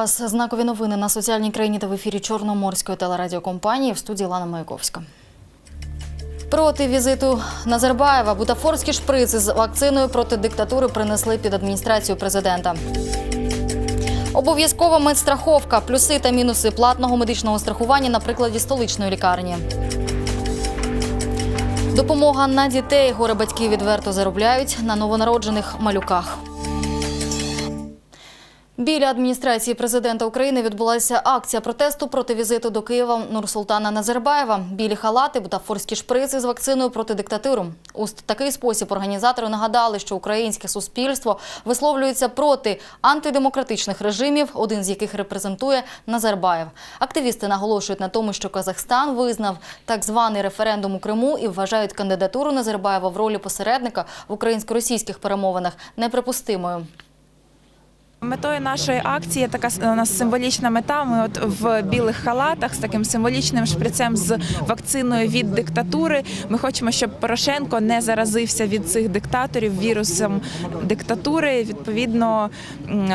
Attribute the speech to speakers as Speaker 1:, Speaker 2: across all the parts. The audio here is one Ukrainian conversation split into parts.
Speaker 1: Вас. Знакові новини на соціальній країні та в ефірі Чорноморської телерадіокомпанії в студії Лана Маяковська. Проти візиту Назарбаєва бутафорські шприци з вакциною проти диктатури принесли під адміністрацію президента. Обов'язкова медстраховка, плюси та мінуси платного медичного страхування на прикладі столичної лікарні. Допомога на дітей. Горе батьки відверто заробляють на новонароджених малюках. Біля адміністрації президента України відбулася акція протесту проти візиту до Києва Нурсултана Назарбаєва. Білі халати, бутафорські шприци з вакциною проти диктатуру. У такий спосіб організатори нагадали, що українське суспільство висловлюється проти антидемократичних режимів, один з яких репрезентує Назарбаєв. Активісти наголошують на тому, що Казахстан визнав так званий референдум у Криму і вважають кандидатуру Назарбаєва в ролі посередника в українсько-російських перемовинах неприпустимою.
Speaker 2: Метою нашої акції така у нас символічна мета. Ми от в білих халатах з таким символічним шприцем з вакциною від диктатури. Ми хочемо, щоб Порошенко не заразився від цих диктаторів вірусом диктатури. Відповідно,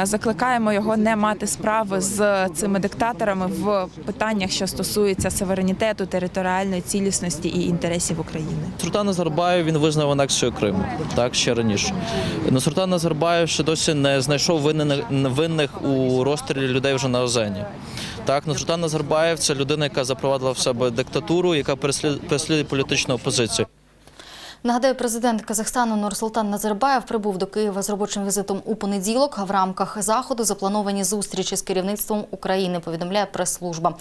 Speaker 2: закликаємо його не мати справи з цими диктаторами в питаннях, що стосуються суверенітету, територіальної цілісності і інтересів України.
Speaker 3: Суртан Назарбаєв він визнав анексію Криму, так ще раніше. Но Суртан Назарбаєв ще досі не знайшов винних, винних у розстрілі людей вже на Озені. Так, Нурсултан Назарбаєв це людина, яка запровадила в себе диктатуру, яка переслід- переслідує політичну опозицію.
Speaker 1: Нагадаю, президент Казахстану Нурсултан Назарбаєв прибув до Києва з робочим візитом у понеділок. В рамках заходу заплановані зустрічі з керівництвом України. Повідомляє прес-служба.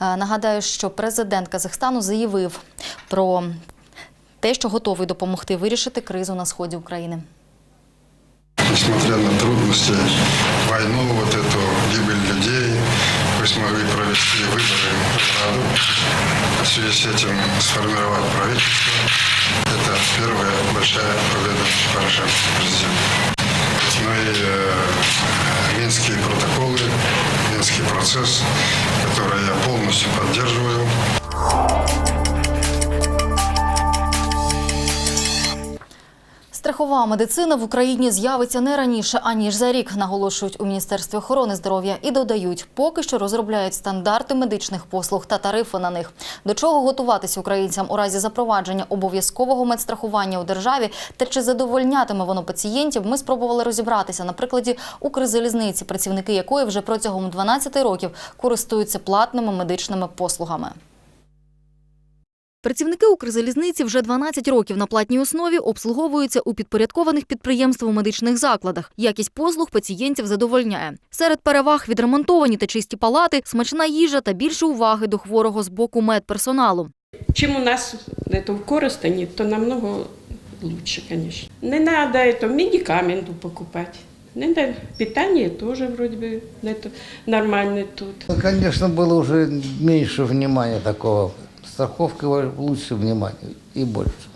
Speaker 1: Е, Нагадаю, що президент Казахстану заявив про те, що готовий допомогти вирішити кризу на сході України.
Speaker 4: Несмотря на трудности, войну, вот эту гибель людей, вы смогли провести выборы в году. В связи с этим сформировать правительство. Это первая большая победа Порошенко, президента. Ну и э, минские протоколы, минский процесс, который я полностью поддерживаю.
Speaker 1: Страхова медицина в Україні з'явиться не раніше аніж за рік, наголошують у міністерстві охорони здоров'я і додають, поки що розробляють стандарти медичних послуг та тарифи на них. До чого готуватися українцям у разі запровадження обов'язкового медстрахування у державі та чи задовольнятиме воно пацієнтів, ми спробували розібратися на прикладі Укрзалізниці, працівники якої вже протягом 12 років користуються платними медичними послугами. Працівники Укрзалізниці вже 12 років на платній основі обслуговуються у підпорядкованих підприємств у медичних закладах. Якість послуг пацієнтів задовольняє. Серед переваг відремонтовані та чисті палати, смачна їжа та більше уваги до хворого з боку медперсоналу.
Speaker 5: Чем у нас это в Коростені, то намного лучше, конечно. Не надо это медикаменту покупать. Не надо, питание тоже вроде бы это нормально тут.
Speaker 6: Ну, Конечно, было уже меньше внимания такого. Страховка лучше внимания и больше.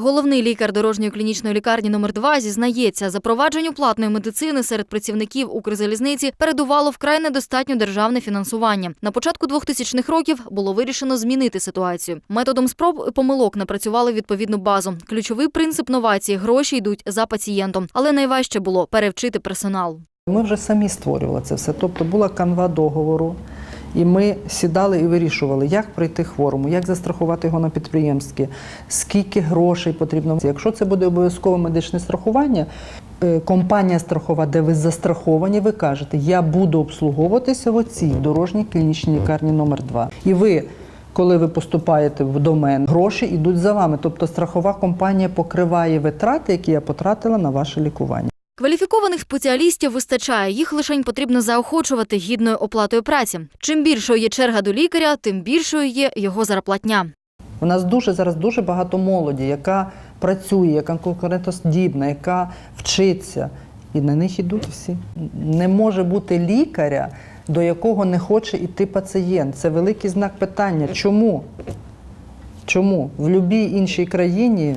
Speaker 1: Головний лікар дорожньої клінічної лікарні номер 2 зізнається, запровадженню платної медицини серед працівників Укрзалізниці передувало вкрай недостатньо державне фінансування. На початку 2000-х років було вирішено змінити ситуацію. Методом спроб і помилок напрацювали відповідну базу. Ключовий принцип новації гроші йдуть за пацієнтом, але найважче було перевчити персонал.
Speaker 7: Ми вже самі створювали це все. Тобто була канва договору, і ми сідали і вирішували, як пройти хворому, як застрахувати його на підприємстві, скільки грошей потрібно. Якщо це буде обов'язкове медичне страхування, е, компанія страхова, де ви застраховані, ви кажете, я буду обслуговуватися в оцій дорожній клінічній лікарні номер 2 І ви. Коли ви поступаєте в домен, гроші йдуть за вами. Тобто страхова компанія покриває витрати, які я потратила на ваше лікування.
Speaker 1: Кваліфікованих спеціалістів вистачає, їх лише потрібно заохочувати гідною оплатою праці. Чим більшою є черга до лікаря, тим більшою є його зарплатня.
Speaker 7: У нас дуже зараз дуже багато молоді, яка працює, яка конкурентоздібна, яка вчиться. І на них ідуть всі. Не може бути лікаря, до якого не хоче йти пацієнт. Це великий знак питання. Чому? Чому? В будь-якій іншій країні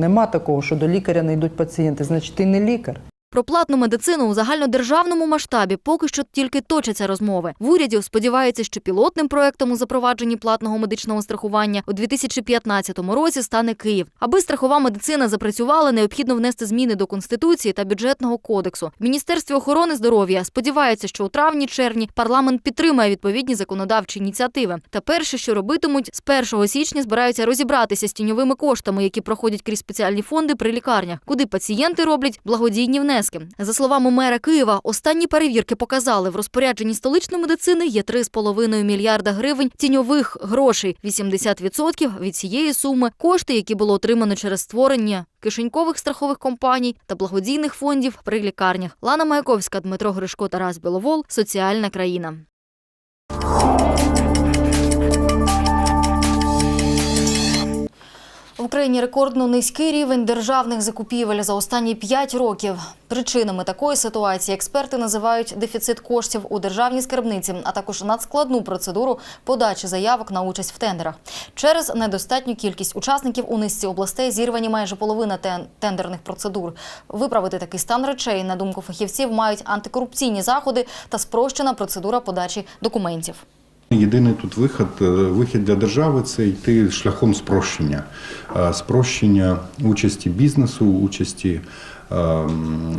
Speaker 7: нема такого, що до лікаря не йдуть пацієнти. Значить, ти не лікар.
Speaker 1: Про платну медицину у загальнодержавному масштабі поки що тільки точаться розмови. В уряді сподіваються, що пілотним проектом у запровадженні платного медичного страхування у 2015 році стане Київ. Аби страхова медицина запрацювала, необхідно внести зміни до конституції та бюджетного кодексу. В Міністерстві охорони здоров'я сподівається, що у травні-червні парламент підтримає відповідні законодавчі ініціативи. Та перше, що робитимуть, з 1 січня збираються розібратися з тіньовими коштами, які проходять крізь спеціальні фонди при лікарнях, куди пацієнти роблять благодійні внески. За словами мера Києва, останні перевірки показали, в розпорядженні столичної медицини є 3,5 мільярда гривень тіньових грошей. 80% від цієї суми кошти, які було отримано через створення кишенькових страхових компаній та благодійних фондів при лікарнях. Лана Маяковська, Дмитро Гришко, Тарас Біловол. Соціальна країна. В Україні рекордно низький рівень державних закупівель за останні 5 років. Причинами такої ситуації експерти називають дефіцит коштів у державній скарбниці, а також надскладну процедуру подачі заявок на участь в тендерах. Через недостатню кількість учасників у низці областей зірвані майже половина тен- тендерних процедур. Виправити такий стан речей, на думку фахівців, мають антикорупційні заходи та спрощена процедура подачі документів.
Speaker 8: Єдиний тут вихід, е, вихід для держави це йти шляхом спрощення. Е, Спрощення участі бізнесу, участі е,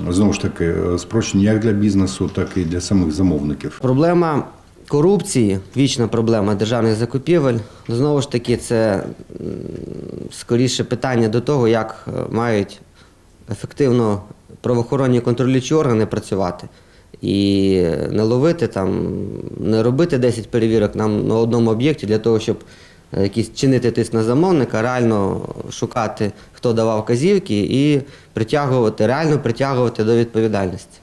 Speaker 8: знову ж таки спрощення як для бізнесу, так і для самих замовників.
Speaker 9: Проблема корупції, вічна проблема державних закупівель. Знову ж таки, це скоріше питання до того, як мають ефективно правоохоронні контролюючі органи працювати. І не ловити там, не робити 10 перевірок нам на одному об'єкті для того, щоб якісь чинити тиск на замовника, реально шукати, хто давав казівки, і притягувати, реально притягувати до відповідальності.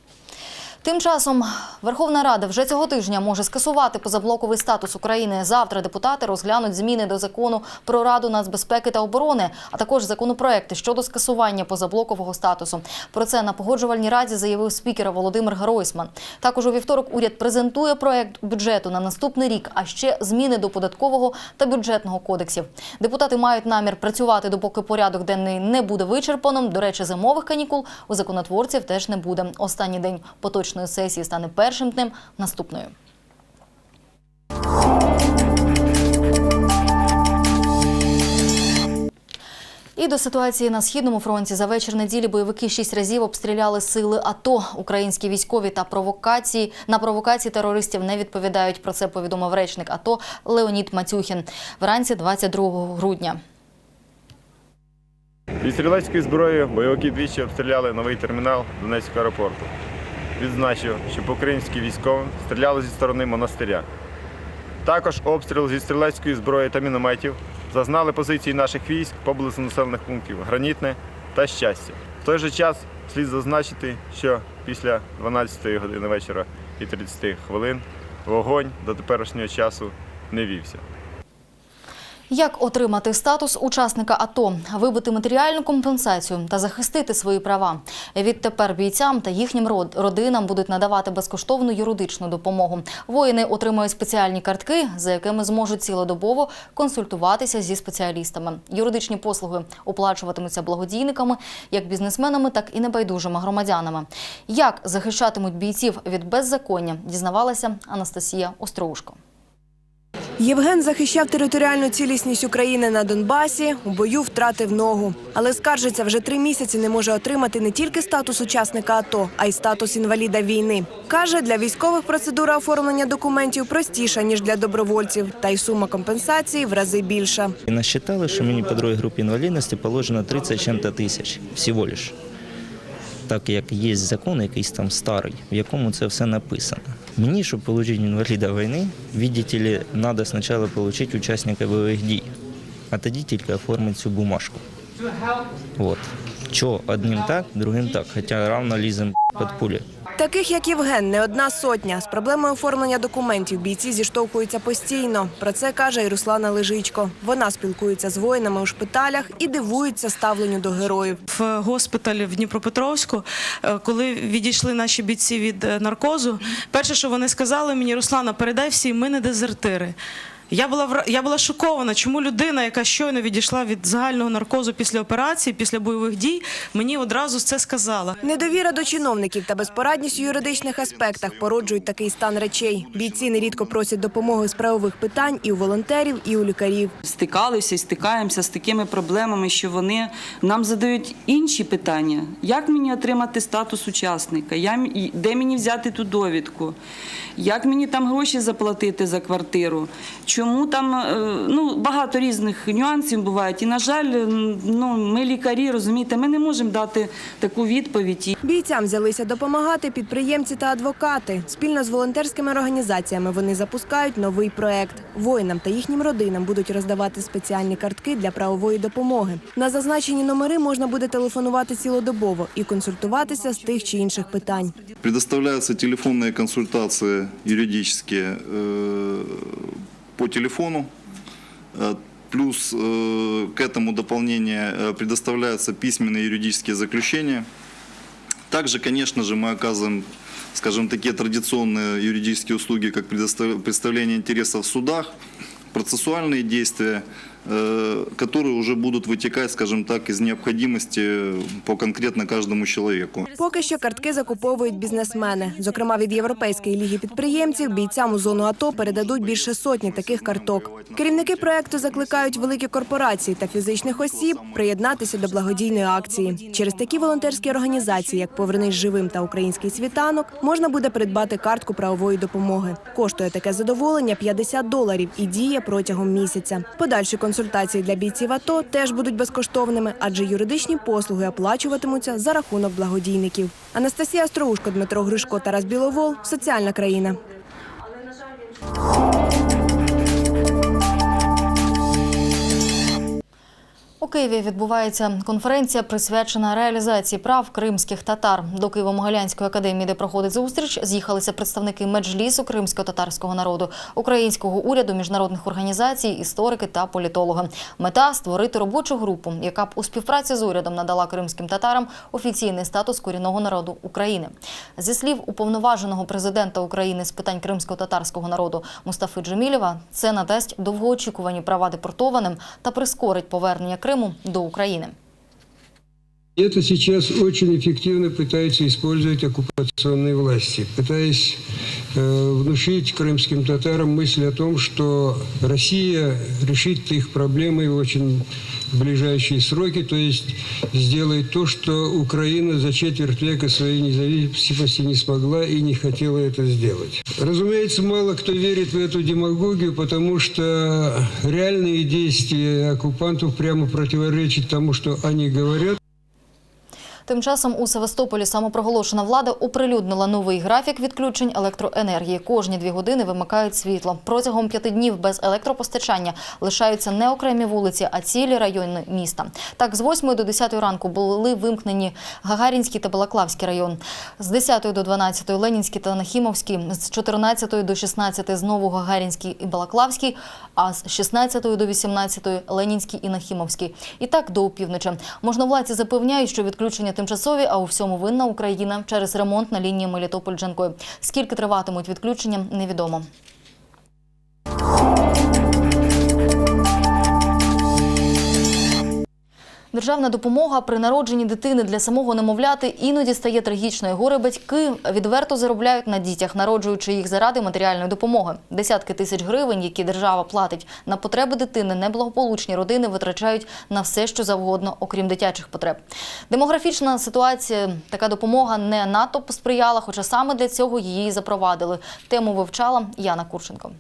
Speaker 1: Тим часом Верховна Рада вже цього тижня може скасувати позаблоковий статус України. Завтра депутати розглянуть зміни до закону про Раду нацбезпеки та оборони, а також законопроекти щодо скасування позаблокового статусу. Про це на погоджувальній раді заявив спікер Володимир Гройсман. Також у вівторок уряд презентує проект бюджету на наступний рік, а ще зміни до податкового та бюджетного кодексів. Депутати мають намір працювати, допоки порядок денний не буде вичерпаним. До речі, зимових канікул у законотворців теж не буде. Останній день поточної сесії стане першим днем наступної. І до ситуації на східному фронті за вечір неділі бойовики шість разів обстріляли сили АТО. Українські військові та провокації на провокації терористів не відповідають. Про це повідомив речник АТО Леонід Матюхін вранці 22 грудня.
Speaker 10: Від стрілецької зброї бойовики двічі обстріляли новий термінал Донецького аеропорту. Відзначив, що по українським військовим стріляли зі сторони монастиря. Також обстріл зі стрілецької зброї та мінометів зазнали позиції наших військ поблизу населених пунктів Гранітне та Щастя. В той же час слід зазначити, що після 12 години вечора і 30 хвилин вогонь до теперішнього часу не вівся.
Speaker 1: Як отримати статус учасника АТО, вибити матеріальну компенсацію та захистити свої права? Відтепер бійцям та їхнім род- родинам будуть надавати безкоштовну юридичну допомогу. Воїни отримають спеціальні картки, за якими зможуть цілодобово консультуватися зі спеціалістами. Юридичні послуги оплачуватимуться благодійниками, як бізнесменами, так і небайдужими громадянами. Як захищатимуть бійців від беззаконня, дізнавалася Анастасія Остроушко.
Speaker 11: Євген захищав територіальну цілісність України на Донбасі. У бою втратив ногу, але скаржиться вже три місяці. Не може отримати не тільки статус учасника АТО, а й статус інваліда війни. каже, для військових процедура оформлення документів простіша ніж для добровольців, та й сума компенсації в рази більша.
Speaker 12: И насчитали, что мені по другой группе инвалидности положено 30 с чем-то тисяч всього лиш. Так як є закон якийсь там старий, в якому це все написано. Мені, щоб отримати інваліда війни, видите ли, треба спочатку отримати учасника бойових дій, а тоді тільки оформити цю бумажку. Вот. Чо одним так, другим так, хоча равно лізем під пулі.
Speaker 11: Таких як Євген, не одна сотня. З проблемою оформлення документів бійці зіштовхуються постійно. Про це каже і Руслана Лежичко. Вона спілкується з воїнами у шпиталях і дивується ставленню до героїв.
Speaker 13: в госпіталі в Дніпропетровську, е, коли відійшли наші бійці від е, наркозу, перше, що вони сказали мені, Руслана, передай всім, ми не дезертири. Я була вра- я була шокована, чому людина, яка щойно відійшла від загального наркозу після операції, після бойових дій, мені одразу це сказала.
Speaker 11: Недовіра до чиновників та безпорадність у юридичних аспектах породжують такий стан речей. Бійці нерідко просять допомоги з правових питань і у волонтерів, і у лікарів.
Speaker 14: стикалися і стикаємося з такими проблемами, що вони нам задають інші питання: як мені отримати статус учасника, Я м- де мені взяти ту довідку, як мені там гроші заплатити за квартиру, чому там е, ну багато різних нюансів бувають. І на жаль, ну ми лікарі, розумієте, ми не можемо дати таку відповідь.
Speaker 11: Бійцям взялися допомагати підприємці та адвокати. Спільно з волонтерськими організаціями вони запускають новий проект. Воїнам та їхнім родинам будуть роздавати спеціальні картки для правової допомоги. На зазначені номери можна буде телефонувати цілодобово і консультуватися з тих чи інших питань.
Speaker 15: Предоставляются телефонные консультации юридические э, по телефону. Э, Плюс э, к этому дополнение э, предоставляются письменные юридические заключения. Также, конечно же, мы оказываем, скажем, такие традиционные юридические услуги, как предостав- представление интересов в судах, процессуальные действия, э, которые уже будут вытекать, скажем так, из необходимости по конкретно каждому человеку.
Speaker 11: Поки що картки закуповують бізнесмени. Зокрема, від Європейської ліги підприємців бійцям у зону АТО передадуть більше сотні таких карток. Керівники проекту закликають великі корпорації та фізичних осіб приєднатися до благодійної акції. Через такі волонтерські організації, як Повернись живим та Український світанок, можна буде придбати картку правової допомоги. Коштує таке задоволення 50 доларів і діє протягом місяця. Подальші консультації для бійців АТО теж будуть безкоштовними, адже юридичні послуги оплачуватимуться за рахунок благодійників. Анастасія Остроушко, Дмитро Гришко, Тарас Біловол. Соціальна країна.
Speaker 1: У Києві відбувається конференція, присвячена реалізації прав кримських татар. До Києво-Могилянської академії, де проходить зустріч, з'їхалися представники меджлісу кримсько-татарського народу, українського уряду, міжнародних організацій, історики та політологи. Мета створити робочу групу, яка б у співпраці з урядом надала кримським татарам офіційний статус корінного народу України. Зі слів уповноваженого президента України з питань кримсько-татарського народу Мустафи Джемілєва, це надасть довгоочікувані права депортованим та прискорить повернення Криму до України.
Speaker 16: Это сейчас очень эффективно пытаются использовать оккупационные власти, пытаясь э, внушить крымским татарам мысль о том, что Россия решит их проблемы в очень ближайшие сроки, то есть сделает то, что Украина за четверть века своей независимости не смогла и не хотела это сделать. Разумеется, мало кто верит в эту демагогию, потому что реальные действия оккупантов прямо противоречат тому, что они говорят.
Speaker 1: Тим часом у Севастополі самопроголошена влада оприлюднила новий графік відключень електроенергії. Кожні дві години вимикають світло. Протягом п'яти днів без електропостачання лишаються не окремі вулиці, а цілі райони міста. Так, з 8 до 10 ранку були вимкнені Гагарінський та Балаклавський район, з 10 до 12 Ленінський та Нахімовський, з 14 до 16 знову Гагарінський і Балаклавський, а з 16 до 18 Ленінський і Нахімовський. І так до опівночі. Можновладці запевняють, що відключення тимчасові, а у всьому винна Україна через ремонт на лінії Мелітополь-Джанкой. Скільки триватимуть відключення, невідомо. Державна допомога при народженні дитини для самого немовляти іноді стає трагічною. Горе батьки відверто заробляють на дітях, народжуючи їх заради матеріальної допомоги. Десятки тисяч гривень, які держава платить на потреби дитини, неблагополучні родини витрачають на все, що завгодно, окрім дитячих потреб. Демографічна ситуація, така допомога не надто посприяла, хоча саме для цього її запровадили. Тему вивчала Яна Курченко.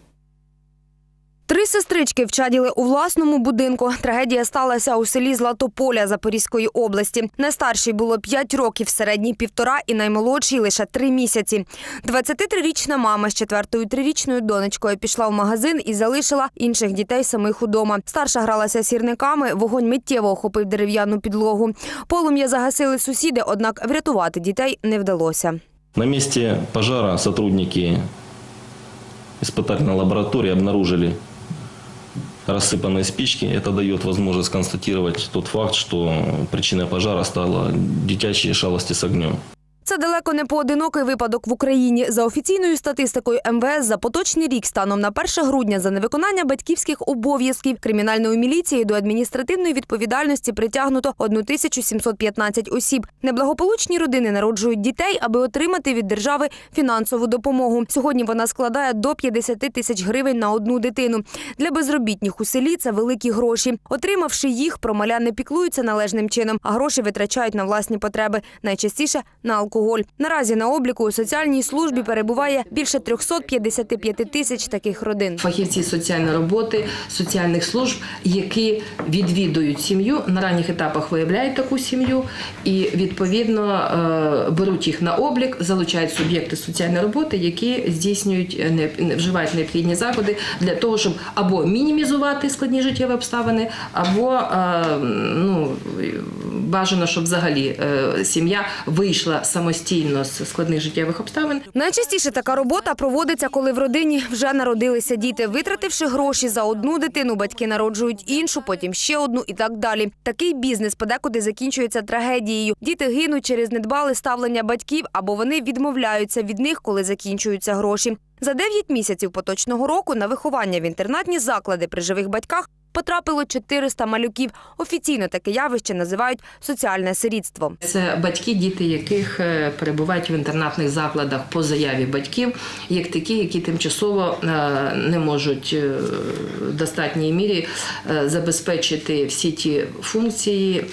Speaker 17: Три сестрички вчаділи у власному будинку. Трагедія сталася у селі Златополя Запорізької області. Найстаршій було 5 років, середній – півтора і наймолодшій – лише три місяці. 23-річна мама з четвертою трирічною донечкою пішла в магазин і залишила інших дітей самих удома. Старша гралася сірниками, вогонь миттєво охопив дерев'яну підлогу. Полум'я загасили сусіди, однак врятувати дітей не вдалося.
Speaker 18: На месте пожара сотрудники испытательной лаборатории обнаружили рассыпанные спички. Это дает возможность констатировать тот факт, что причиной пожара стало детячие шалости с огнем.
Speaker 17: Це далеко не поодинокий випадок в Україні. За офіційною статистикою МВС за поточний рік станом на 1 грудня за невиконання батьківських обов'язків кримінальною міліцією до адміністративної відповідальності притягнуто 1715 осіб. Неблагополучні родини народжують дітей, аби отримати від держави фінансову допомогу. Сьогодні вона складає до 50 тисяч гривень на одну дитину. Для безробітних у селі це великі гроші. Отримавши їх, про маля не піклуються належним чином, а гроші витрачають на власні потреби, найчастіше на алкоголь. Наразі на обліку у соціальній службі перебуває більше 355 тисяч таких родин.
Speaker 19: фахівці соціальної роботи, соціальних служб, які відвідують сім'ю на ранніх етапах виявляють таку сім'ю і відповідно е, беруть їх на облік, залучають суб'єкти соціальної роботи, які здійснюють е, вживають необхідні заходи для того, щоб або мінімізувати складні життєві обставини, або е, ну бажано, щоб взагалі е, сім'я вийшла самостійно з складних життєвих обставин.
Speaker 17: Найчастіше така робота проводиться, коли в родині вже народилися діти. Витративши гроші за одну дитину, батьки народжують іншу, потім ще одну і так далі. Такий бізнес подекуди закінчується трагедією. Діти гинуть через недбале ставлення батьків або вони відмовляються від них, коли закінчуються гроші. За 9 місяців поточного року на виховання в інтернатні заклади при живих батьках потрапило 400 малюків. Офіційно таке явище називають соціальне сирітство.
Speaker 19: Це батьки, діти яких е, перебувають в інтернатних закладах по заяві батьків, як такі, які тимчасово е, не можуть е, в достатній мірі забезпечити всі ті функції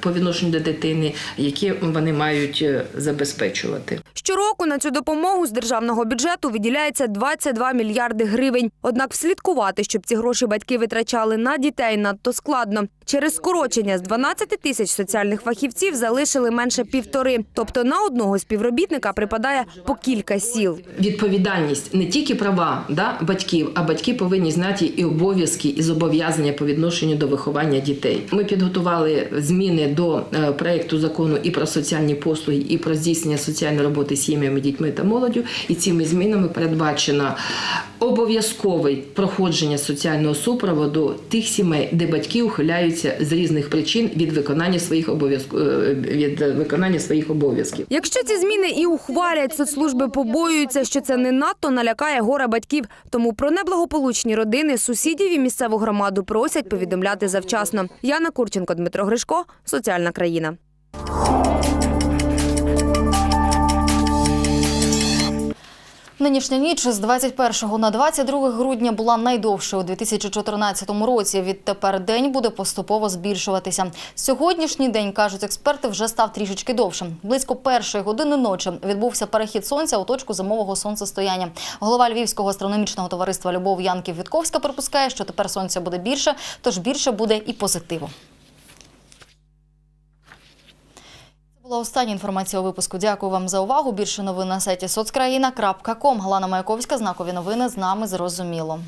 Speaker 19: по відношенню до дитини, які вони мають забезпечувати.
Speaker 17: Щороку на цю допомогу з державного бюджету виділяється 22 мільярди гривень. Однак вслідкувати, щоб ці гроші батьки витрачали на дітей, надто складно. Через скорочення з 12 тисяч соціальних фахівців залишили менше півтори. Тобто на одного співробітника припадає по кілька сіл.
Speaker 19: Відповідальність не тільки права да, батьків, а батьки повинні знати і обов'язки, і зобов'язання по відношенню до виховання дітей. Ми підготували зміни до е, проекту закону і про соціальні послуги, і про здійснення соціальної роботи з сім'ями, дітьми та молоддю. І цими змінами передбачено обов'язкове проходження соціального супроводу тих сімей, де батьки ухиляються з різних причин від виконання своїх обов'язків від виконання своїх обов'язків.
Speaker 17: Якщо ці зміни і ухвалять, соцслужби побоюються, що це не надто налякає горе батьків. Тому про неблагополучні родини, сусідів і місцеву громаду просять повідомляти завчасно. Яна Курченко, Дмитро Гришко, Соціальна країна.
Speaker 1: Нинішня ніч з 21 на 22 грудня була найдовшою у 2014 році. Відтепер день буде поступово збільшуватися. Сьогоднішній день, кажуть експерти, вже став трішечки довшим. Близько першої години ночі відбувся перехід сонця у точку зимового сонцестояння. Голова Львівського астрономічного товариства Любов Янків Вітковська припускає, що тепер сонця буде більше, тож більше буде і позитиву. Це була остання інформація у випуску. Дякую вам за увагу. Більше новин на сайті соцкраїна.ком. Галана Маяковська, знакові новини з нами зрозуміло.